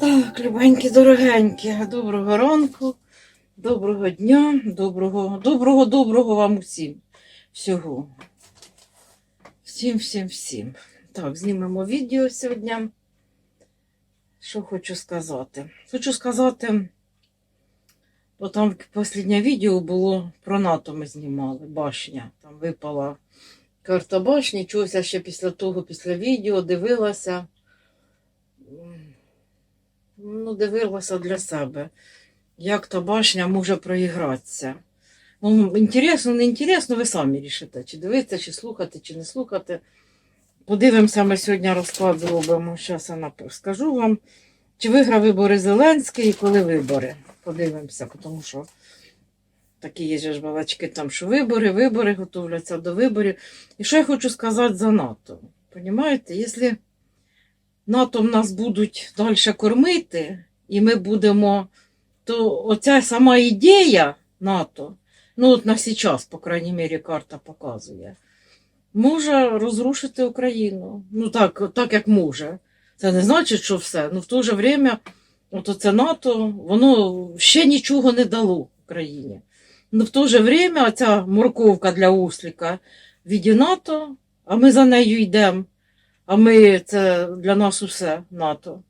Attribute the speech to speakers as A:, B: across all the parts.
A: Так, любенькі, дорогенькі, доброго ранку, доброго дня, доброго, доброго, доброго вам усім. Всього. Всім, всім, всім. Так, знімемо відео сьогодні. Що хочу сказати? Хочу сказати, бо там останнє відео було про НАТО ми знімали, башня. Там випала карта башні, чогось я ще після того, після відео дивилася. Ну, дивилася для себе, як та башня може проігратися. Ну, інтересно, не інтересно, ви самі рішите, чи дивитися, чи слухати, чи не слухати. Подивимося, ми сьогодні розклад зробимо. Зараз я скажу вам, чи виграв вибори Зеленський і коли вибори. Подивимося, тому що такі є ж балачки там, що вибори, вибори готовляться до виборів. І що я хочу сказати за НАТО? Понімаєте, якщо НАТО в нас будуть далі кормити, і ми будемо, то оця сама ідея НАТО, ну от на сейчас, по крайній мірі, карта показує, може розрушити Україну. Ну так, так як може. Це не значить, що все. Ну в то же время, от оце НАТО, воно ще нічого не дало Україні. Ну в то же время оця морковка для осліка в віді НАТО, а ми за нею йдемо. А ми це для нас усе НАТО.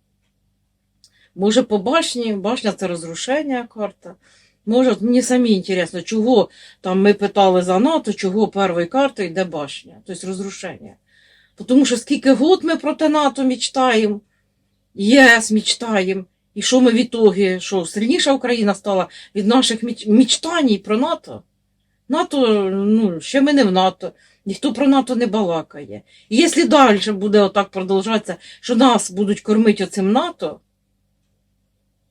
A: Може, по башні, башня це розрушення карта. Може, мені самі інтересно, чого там ми питали за НАТО, чого першою картою йде башня, тобто розрушення. Тому що скільки год ми проти НАТО мечтаємо, ЄС мечтаємо, і що ми в ітогі, що сильніша Україна стала від наших меч- мечтань про НАТО? НАТО, ну, ще ми не в НАТО. Ніхто про НАТО не балакає. І якщо далі буде отак продовжатися, що нас будуть кормити оцим НАТО,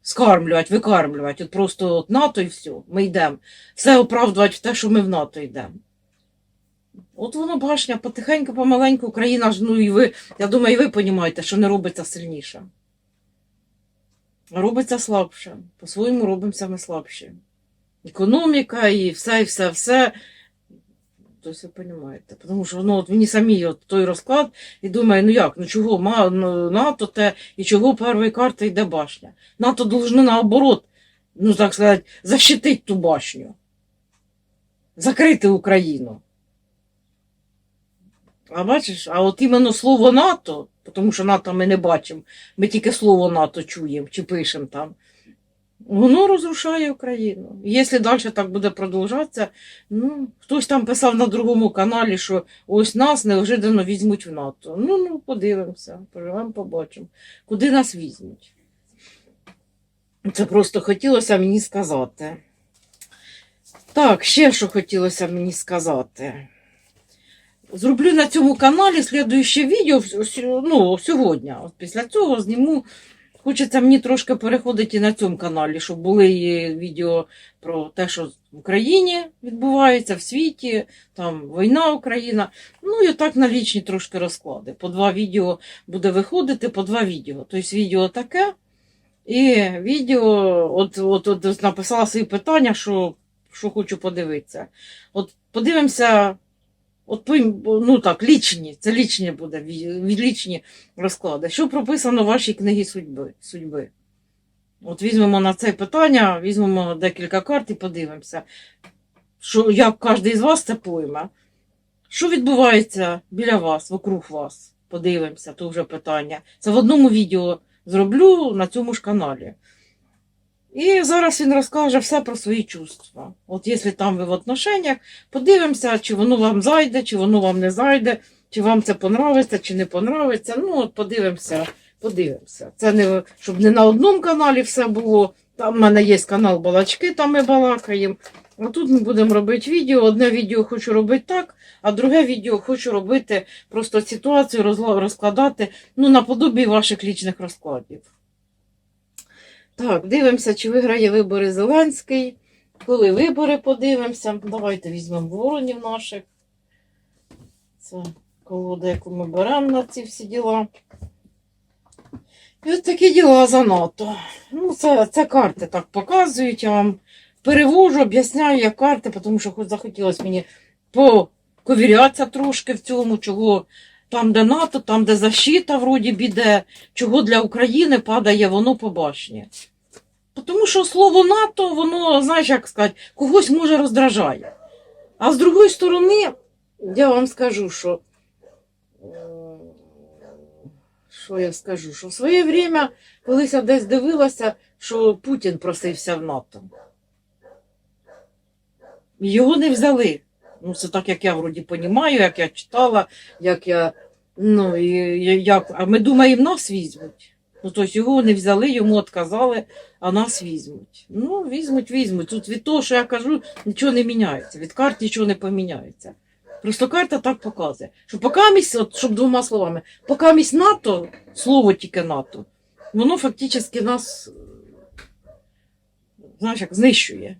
A: скармлювати, викармлювати, от просто от НАТО і все, ми йдемо. Все оправдувати в те, що ми в НАТО йдемо. От воно башня, потихеньку, помаленьку, Україна ж, ну і ви, я думаю, і ви розумієте, що не робиться сильніше. Робиться слабше. По-своєму робимося ми слабші. Економіка і все, і все, все. Тобто ви розумієте. Тому що ну, от мені самі от той розклад і думаю, ну як, ну чого ма- ну, НАТО те і чого першої карти йде башня. НАТО должно наоборот, ну так сказати, защитити ту башню. Закрити Україну. А бачиш, а от іменно слово НАТО, тому що НАТО ми не бачимо, ми тільки слово НАТО чуємо чи пишемо там. Воно розрушає Україну. І Якщо далі так буде продовжатися, ну, хтось там писав на другому каналі, що ось нас неожиданно візьмуть в НАТО. Ну, ну, подивимося, поживемо, побачимо, куди нас візьмуть. Це просто хотілося мені сказати. Так, ще що хотілося мені сказати. Зроблю на цьому каналі слідуюче відео ну, сьогодні. От після цього зніму Хочеться мені трошки переходити на цьому каналі, щоб були відео про те, що в Україні відбувається, в світі, там війна Україна. Ну і так на лічні трошки розклади. По два відео буде виходити, по два відео. Тобто відео таке, і відео, от, от, от написала свої питання, що, що хочу подивитися. От подивимося. От ну так, лічні, це лічні буде, лічні розклади. Що прописано в вашій книгі судьби? судьби? От візьмемо на це питання, візьмемо декілька карт і подивимося, що, як кожен з вас це пойме. Що відбувається біля вас, вокруг вас? Подивимося, то вже питання. Це в одному відео зроблю на цьому ж каналі. І зараз він розкаже все про свої чувства. От якщо там ви в отношеннях, подивимося, чи воно вам зайде, чи воно вам не зайде, чи вам це понравиться, чи не понравиться. Ну, от подивимося, подивимося. Це не щоб не на одному каналі все було. Там в мене є канал Балачки, там ми балакаємо. А тут ми будемо робити відео. Одне відео хочу робити так, а друге відео хочу робити просто ситуацію розкладати ну, наподобі ваших лічних розкладів. Так, дивимося, чи виграє вибори Зеленський. Коли вибори подивимося. Давайте візьмемо воронів наших. Це колода, яку ми беремо на ці всі діла. І от такі діла за НАТО. Ну, це, це карти так показують. Я вам перевожу, об'ясняю, як карти, тому що хоч захотілося мені поковірятися трошки в цьому, чого там, де НАТО, там, де защита вроді біде, чого для України падає воно по. Тому що слово НАТО, воно, знаєш, як сказати, когось може роздражає. А з другої сторони, я вам скажу, що. е, Що я скажу? Що в своє время колись я десь дивилася, що Путін просився в НАТО. Його не взяли. Ну, це так, як я вроді понімаю, як я читала, як я. Ну, і, як, а ми думаємо, нас візьмуть. Ну, тобто його не взяли, йому відказали, а нас візьмуть. Ну, візьмуть, візьмуть. Тут від того, що я кажу, нічого не міняється. Від карт нічого не поміняється. Просто карта так показує, що поки місь, от, щоб двома словами, поки місь НАТО, слово тільки НАТО, воно фактично нас, знаєш, як знищує.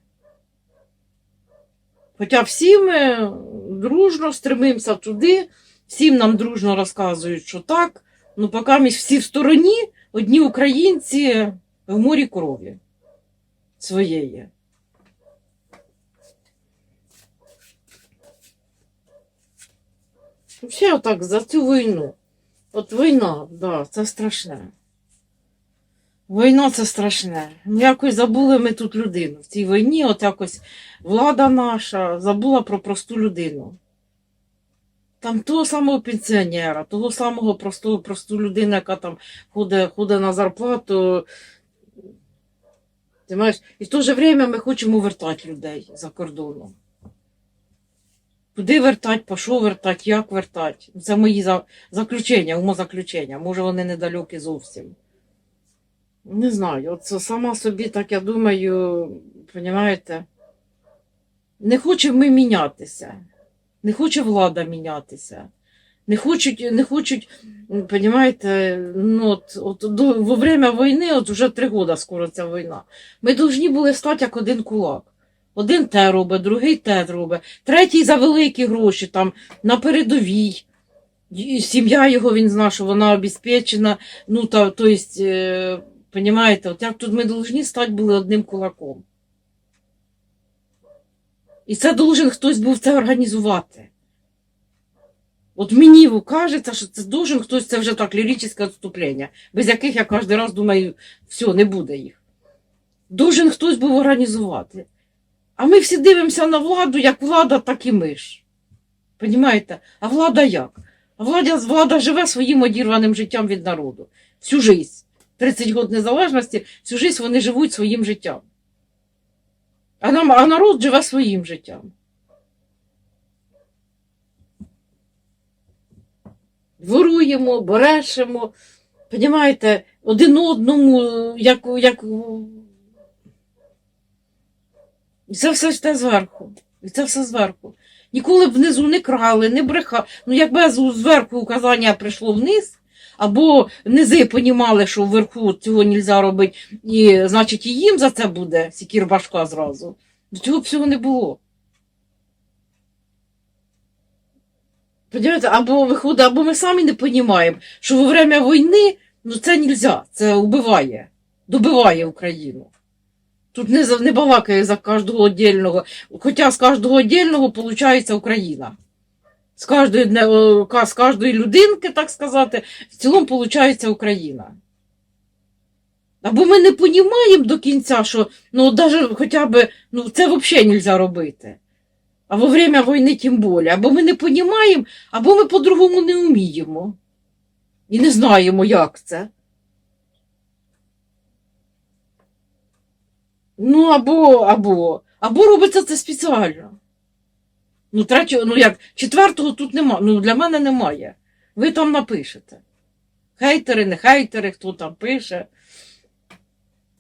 A: Хоча всі ми дружно стремимося туди, всім нам дружно розказують, що так, ну поки ми всі в стороні, одні українці в морі крові своєї. Взагалі, отак, за цю війну. От війна, да, це страшне. Війна це страшне. Ну, якось забули ми тут людину. В цій війні, от якось влада наша забула про просту людину. Там того самого пенсіонера, того самого простого, просту людину, яка там ходить, ходить на зарплату. Ти маєш? І в то же время ми хочемо вертати людей за кордоном. Куди вертати, по що вертати, як вертати? Це мої заключення, умозаключення. Може, вони недалекі зовсім. Не знаю, це сама собі, так я думаю, розумієте, не хочемо ми мінятися, не хоче влада мінятися, не хочуть, не хочуть, розумієте, ну, от, от, до, во время війни, от вже три роки скоро ця війна, ми повинні були стати як один кулак. Один те робить, другий те робить, третій за великі гроші, там, на передовій. Сім'я його, він знає, що вона обезпечена, ну, та, то есть, е, Понимаєте, от як тут ми повинні стати були одним кулаком. І це должен хтось був це організувати. От мені кажеться, що це должен хтось, це вже так ліричне відступлення, без яких я кожен раз думаю, все, не буде їх. Должен хтось був організувати. А ми всі дивимося на владу, як влада, так і ми ж. Понімаєте? А влада як? А влада, влада живе своїм одірваним життям від народу. Всю життя. 30 років незалежності, всю життя вони живуть своїм життям. А, нам, а народ живе своїм життям. Воруємо, борешемо, понімаєте, один одному, як, як... І це все ж те зверху. І це все зверху. Ніколи б внизу не крали, не брехали. Ну, якби зверху указання прийшло вниз, або низи понімали, що вверху цього не можна робити, і значить і їм за це буде сікір башка зразу. Цього всього не було. Понимаєте, або виходить, або ми самі не розуміємо, що во время війни ну це можна, це вбиває, добиває Україну. Тут не, не балакає за кожного отдельного, хоча з кожного отдельного виходить Україна. З кожної, з кожної людинки, так сказати, в цілому виходить Україна. Або ми не розуміємо до кінця, що ну, даже хоча б, ну, це взагалі не можна робити. А во время війни тим більше. Або ми не розуміємо, або ми по-другому не вміємо. І не знаємо, як це. Ну, або, або, або робиться це спеціально. Ну, третього, ну як, четвертого тут нема. Ну, для мене немає. Ви там напишете. Хейтери, не хейтери, хто там пише.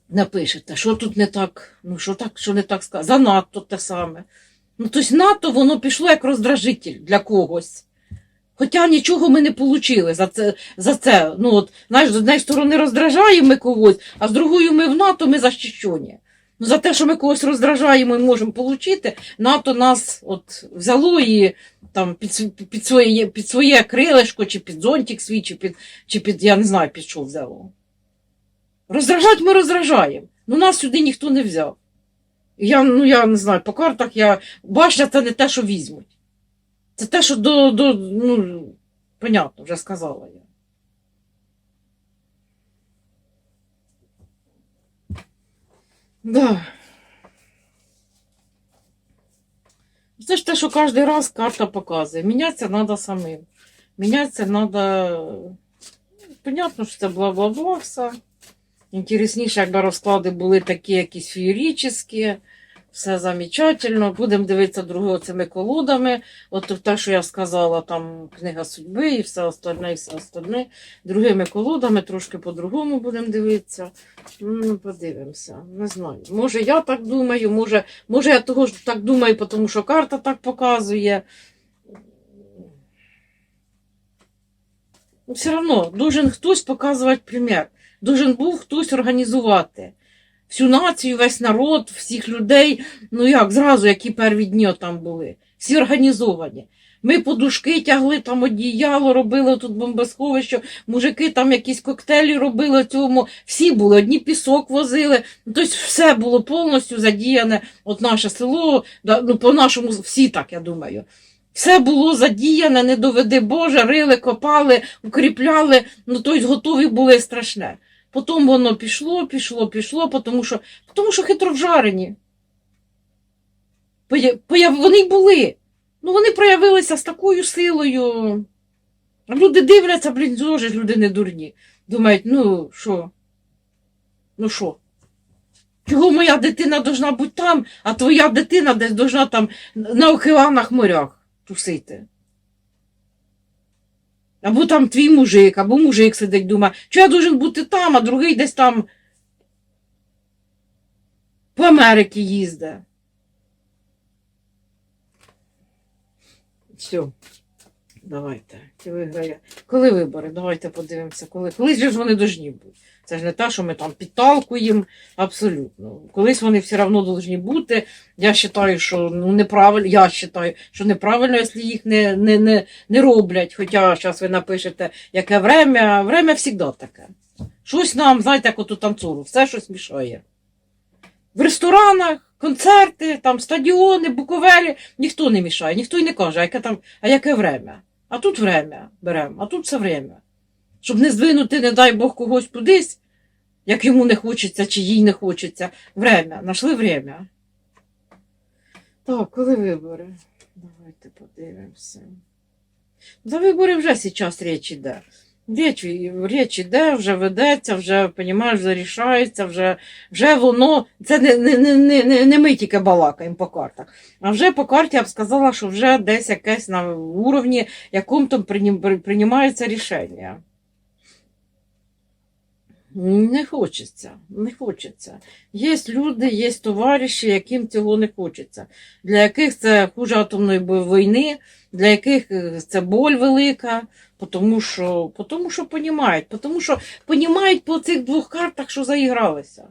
A: Напишете, що тут не так, ну що так, що не так сказати. Занадто те саме. Ну, тобто НАТО воно пішло як роздражитель для когось. Хоча нічого ми не отримали за це. За це. Ну, от, знаєш, з однієї сторони роздражаємо ми когось, а з другої ми в НАТО ми захищені. Ну, за те, що ми когось роздражаємо і можемо отримати, НАТО нас от взяло і там під, під, своє, під своє крилишко, чи під зонтик свій, чи під, чи під, я не знаю, під що взяло. Роздражати ми роздражаємо. Ну нас сюди ніхто не взяв. Я, ну, я не знаю, по картах я. Башня це не те, що візьмуть. Це те, що до. до ну, понятно, вже сказала я. Да. Це ж те, що кожен раз карта показує. Мінятися треба самим. Мінятися треба. Понятно, що це бла-бла-бла все. Інтересніше, якби розклади були такі якісь феєрічні, все замечательно. Будемо дивитися другого цими колодами. От те, що я сказала, там книга судьби і все остальне, і все остальне. Другими колодами трошки по-другому будемо дивитися. Ну, подивимося. Не знаю. Може, я так думаю, може, може я того ж так думаю, тому що карта так показує. Все одно, должен хтось показувати примір. Должен був хтось організувати. Всю націю, весь народ, всіх людей, ну як, зразу, які перві дні там були. Всі організовані. Ми подушки тягли, там одіяло робили тут бомбосховище, мужики там якісь коктейлі робили цьому. Всі були, одні пісок возили. Тобто все було повністю задіяне. От наше село, ну по-нашому всі так, я думаю. Все було задіяне, не доведи Боже, рили, копали, укріпляли, ну тобто готові були страшне. Потім воно пішло, пішло, пішло, тому що, тому що хитро вжарені. Появ- Вони й були. Ну, вони проявилися з такою силою. Люди дивляться, блін, зоже люди не дурні. Думають, ну що? Ну що? Чого моя дитина должна бути там, а твоя дитина десь должна там на океанах морях тусити? Або там твій мужик, або мужик сидить, думає, що я должен бути там, а другий десь там по Америці їздить. Все. Давайте. Коли вибори? Давайте подивимося. Коли. Колись же ж вони дожні бути. Це ж не те, що ми там підталкуємо. Абсолютно. Колись вони все одно повинні бути. Я вважаю, що ну, неправильно, я вважаю, що неправильно, якщо їх не, не, не, не роблять. Хоча зараз ви напишете, яке время. Время завжди таке. Щось нам, знаєте, як оту танцору, все щось мішає. В ресторанах, концерти, там, стадіони, буковелі, ніхто не мішає, ніхто й не каже, а яке там, а яке время. А тут время беремо, а тут все время. Щоб не здвинути, не дай Бог, когось кудись, як йому не хочеться чи їй не хочеться. Время. Нашли время. Так, коли вибори? Давайте подивимося. За вибори вже зараз річ іде. Річ, річ іде, вже ведеться, вже, понімаєш, вже рішається, вже, вже воно. Це не, не, не, не, не, ми тільки балакаємо по картах. А вже по карті я б сказала, що вже десь якесь на уровні, якому там приймається рішення. Не хочеться, не хочеться. Є люди, є товариші, яким цього не хочеться, для яких це хуже атомної війни, для яких е, це боль велика, тому що, тому що понімають, тому що понімають по цих двох картах, що заігралися.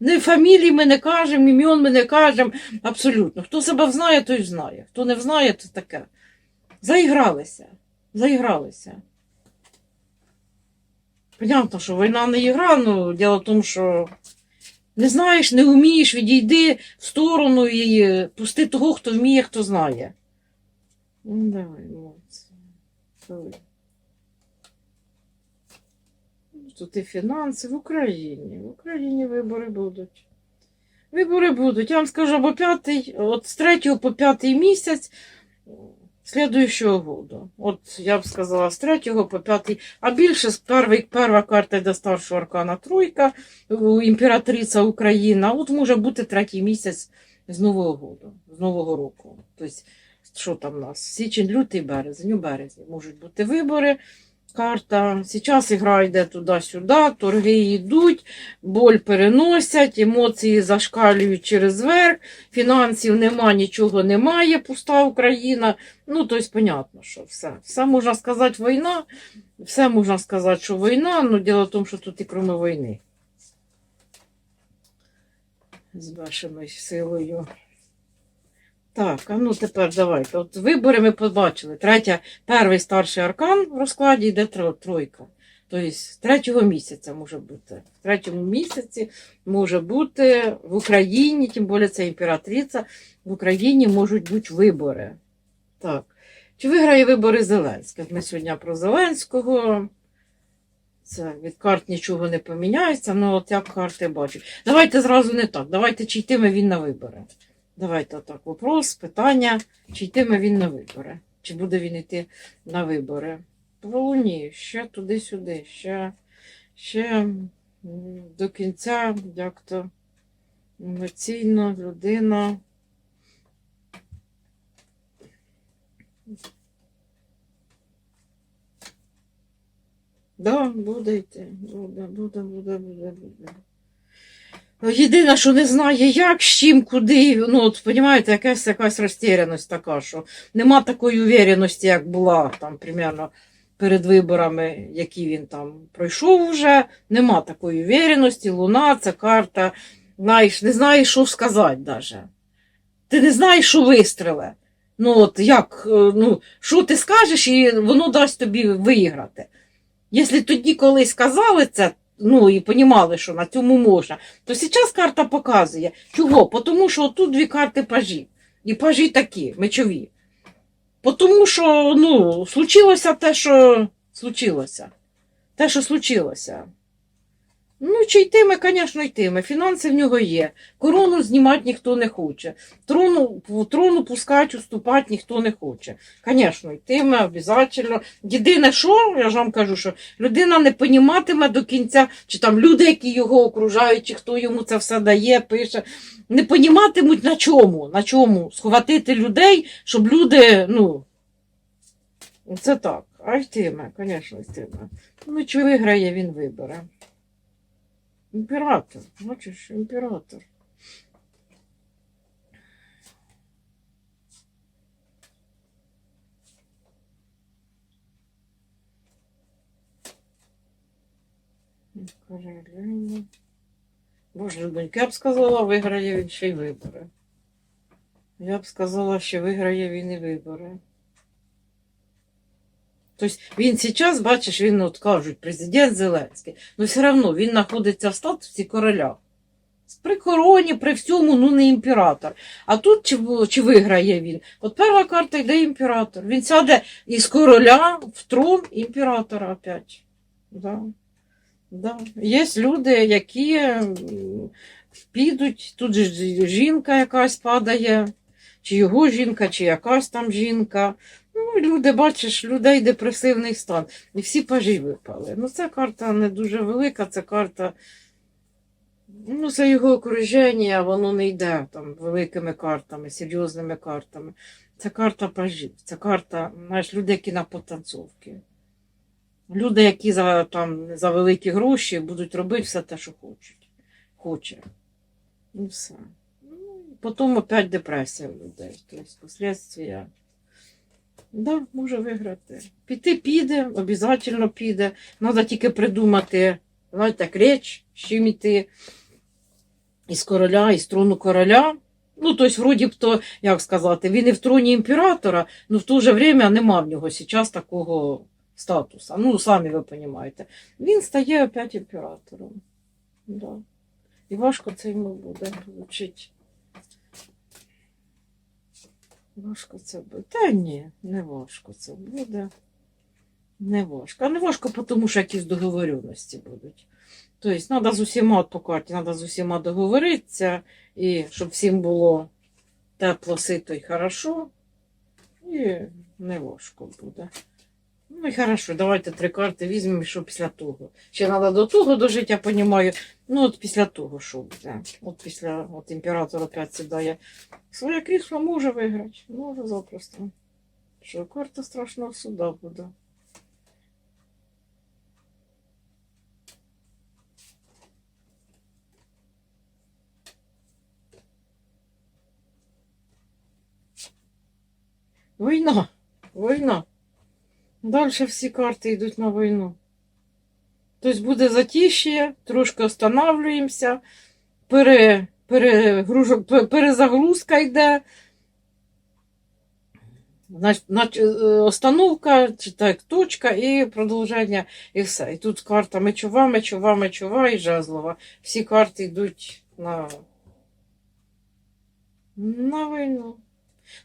A: Не фамілії ми не кажемо, ім'ян ми не кажемо, абсолютно. Хто себе знає, той знає. Хто не знає, то таке. Заігралися. Заігралися. Понятно, що війна не ігра, ну діло в тому, що не знаєш, не вмієш, відійди в сторону і пусти того, хто вміє, хто знає. Ну, давай, молодці. Тут і фінанси в Україні. В Україні вибори будуть. Вибори будуть. Я вам скажу, або п'ятий, от з третього по п'ятий місяць слідуючого году. Вот я б сказала, з 3 по п'ятий, а більше с первой, перша карта до старшого аркана тройка, імператриця Україна. От може бути третій місяць з Нового году, з Нового року. Тобто, що там у нас? Січень, лютий, березень, у березні можуть бути вибори. Карта. Зараз ігра йде туди-сюди, торги йдуть, боль переносять, емоції зашкалюють через верх, фінансів нема, нічого немає, пуста Україна. Ну, тобто, понятно, що все. Все можна сказати війна, все можна сказати, що війна, але діло в тому, що тут і крім війни. З вашою силою. Так, а ну тепер давайте. От вибори ми побачили. Третя, перший старший аркан в розкладі йде тройка. Тобто третього місяця може бути. В третьому місяці може бути в Україні, тим більше це імператриця, в Україні можуть бути вибори. Так. Чи виграє вибори Зеленський? Ми сьогодні про Зеленського. Це від карт нічого не поміняється, ну от як карти бачать. Давайте зразу не так. Давайте чи йтиме він на вибори. Давайте так. Вопрос, питання, чи йтиме він на вибори. Чи буде він йти на вибори? Луні, ще туди-сюди, ще, ще до кінця, як то емоційно, людина. Да, буде йти. Буде, буде, буде, буде, буде. Ну, Єдине, що не знає, як, з чим, куди. Ну, от, розумієте, якась якась розтіряність така, що нема такої увереності, як була там, примерно, перед виборами, які він там пройшов уже. Нема такої увереності. Луна, це карта. Знаєш, не знаєш, що сказати навіть. Ти не знаєш, що вистреле. Ну, от як, е, ну, що ти скажеш, і воно дасть тобі виграти. Якщо тоді колись сказали це, ну і понімали, що на цьому можна, то зараз карта показує. Чого? Тому що тут дві карти пажі. І пажі такі, мечові. Тому що ну, случилося те, що случилося. Те, що случилося. Ну, чи йтиме, звісно, йтиме. Фінанси в нього є. Корону знімати ніхто не хоче. Трону, трону пускати, уступати ніхто не хоче. Звісно, йтиме, обов'язково. Єдине, що, я ж вам кажу, що людина не поніматиме до кінця, чи там люди, які його окружають, чи хто йому це все дає, пише, не поніматимуть на чому, на чому схватити людей, щоб люди, ну, це так. А йтиме, звісно, йтиме. Ну, чи виграє, він вибере. Імператор, бачиш, імператор. Королева. Боже, любонька, я б сказала, виграє він ще й вибори. Я б сказала, що виграє він і вибори. Тобто він зараз, бачиш, він, от кажуть, президент Зеленський, але все одно він знаходиться в статусі короля. При короні, при всьому, ну не імператор. А тут чи, чи виграє він? От перша карта йде імператор. Він сяде із короля в трон імператора опять. Да. Да. Є люди, які підуть, тут же жінка якась падає, чи його жінка, чи якась там жінка. Ну, люди, бачиш, людей депресивний стан. І всі пажі випали. Ну, ця карта не дуже велика, це карта. Ну, це його окруження, воно не йде там великими картами, серйозними картами. Це карта пажів. Це карта, знаєш, люди, які на потанцовки. Люди, які за, там, за великі гроші будуть робити все те, що хочуть. Хоче. І все. Ну, потім опять депресія в людей. Тобто, послідствия. Да, може виграти. Піти піде, обов'язково піде. Треба тільки придумати, знаєте, реч, з чим іти. Із короля, із трону короля. Ну, тобто, вроді б то, як сказати, він і в троні імператора, але в то же время нема в нього зараз такого статусу. Ну, самі ви розумієте. Він стає опять імператором. Да. І важко це йому буде вчити. Важко це буде. Та ні, не важко це буде. Не важко. А не важко, тому що якісь договоренності будуть. Тобто, треба з усіма от по карті, треба з усіма договоритися, і щоб всім було тепло, сито і хорошо. І не важко буде. Ну і хорошо, давайте три карти візьмемо, що після того. Ще треба до того дожити, я розумію. Ну, от після того, що буде. От після от імператор опять сідає. Своє крісло може виграти. Може запросто. Що карта страшного суда буде. Війна. Війна. Далі всі карти йдуть на війну. Тобто буде затишє, трошки останавливаємося, пере, перегруж, пе- перезагрузка йде. Е, Остановка, чи так, точка і продовження, і все. І тут карта мечова, мечова, мечова і жезлова. Всі карти йдуть на, на війну.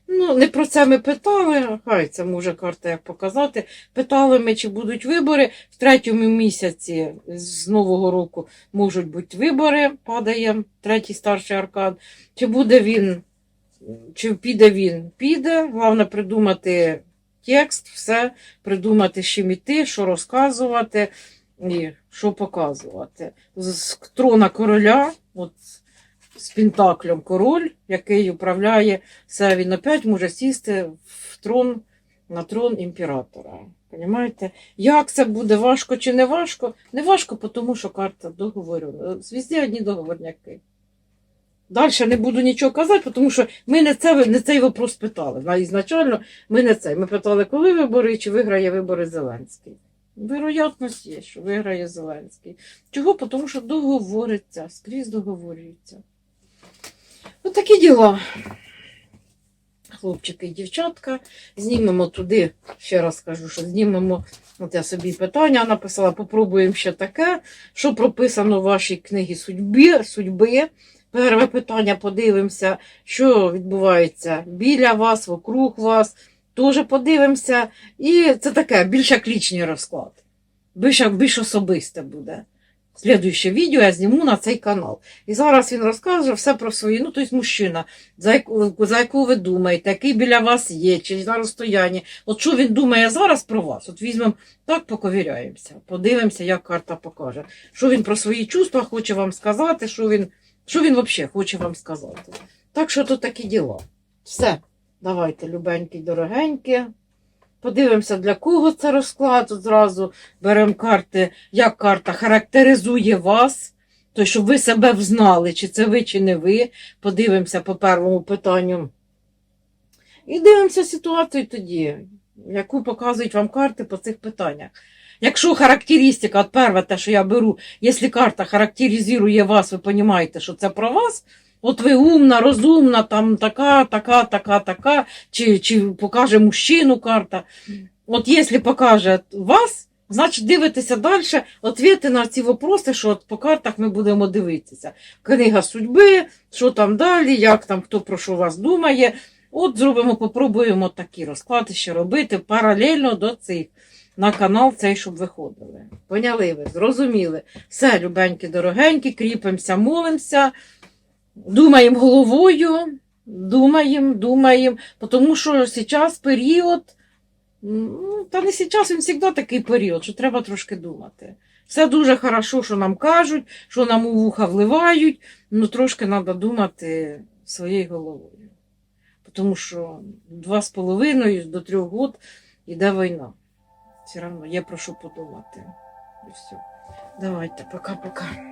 A: Ну, не про це ми питали, хай це може карта як показати. Питали ми, чи будуть вибори. В третьому місяці з Нового року можуть бути вибори, падає третій старший аркан. Чи буде він, чи піде він? Піде. Головне придумати текст, все, придумати, з чим іти, що розказувати і що показувати. З трона короля, от з Пентаклем король, який управляє все, він опять може сісти в трон, на трон імператора. Понимаєте? Як це буде важко чи не важко? Не важко, тому що карта договорю. Звізді одні договорняки. Далі не буду нічого казати, тому що ми не, це, не цей вопрос питали. Ізначально ми не цей. Ми питали, коли вибори, чи виграє вибори Зеленський. Вероятність є, що виграє Зеленський. Чого? Тому що договориться, скрізь договорюється. Ось такі діла. Хлопчики і дівчатка. Знімемо туди, ще раз кажу, що знімемо. От я собі питання написала, попробуємо ще таке, що прописано в вашій книгі судьби. судьби. Перше питання подивимося, що відбувається біля вас, вокруг вас. Теж подивимося. І це таке більш як лічний розклад. Більш, більш особисте буде. Слідуюче відео я зніму на цей канал. І зараз він розкаже все про свої, ну, тобто мужчина, за яку, за яку ви думаєте, який біля вас є, чи на розстоянні. От що він думає зараз про вас? От візьмемо так, поковіряємося, подивимося, як карта покаже. Що він про свої чувства хоче вам сказати, що він, що він взагалі хоче вам сказати. Так що тут такі діла. Все. Давайте, любенькі, дорогенькі. Подивимося, для кого це розклад. Зразу беремо карти, як карта характеризує вас. То, щоб ви себе взнали, чи це ви, чи не ви. Подивимося по першому питанню. І дивимося ситуацію тоді, яку показують вам карти по цих питаннях. Якщо характеристика, от перше, те, що я беру, якщо карта характеризує вас, ви розумієте, що це про вас, от ви умна, розумна, там така, така, така, така, чи, чи покаже мужчину карта. От якщо покаже вас, значить дивитеся далі, відповіді на ці вопроси, що от по картах ми будемо дивитися. Книга судьби, що там далі, як там хто про що вас думає. От зробимо, попробуємо такі розклади ще робити паралельно до цих. На канал цей, щоб виходили. Поняли ви, зрозуміли. Все, любенькі, дорогенькі, кріпимося, молимося, думаємо головою, думаємо, думаємо, тому що зараз період, ну, та не зараз, він завжди такий період, що треба трошки думати. Все дуже хорошо, що нам кажуть, що нам у вуха вливають, ну трошки треба думати своєю головою. Тому що два з половиною до трьох год іде війна. Все одно є про що подумати. І все. Давайте, пока-пока.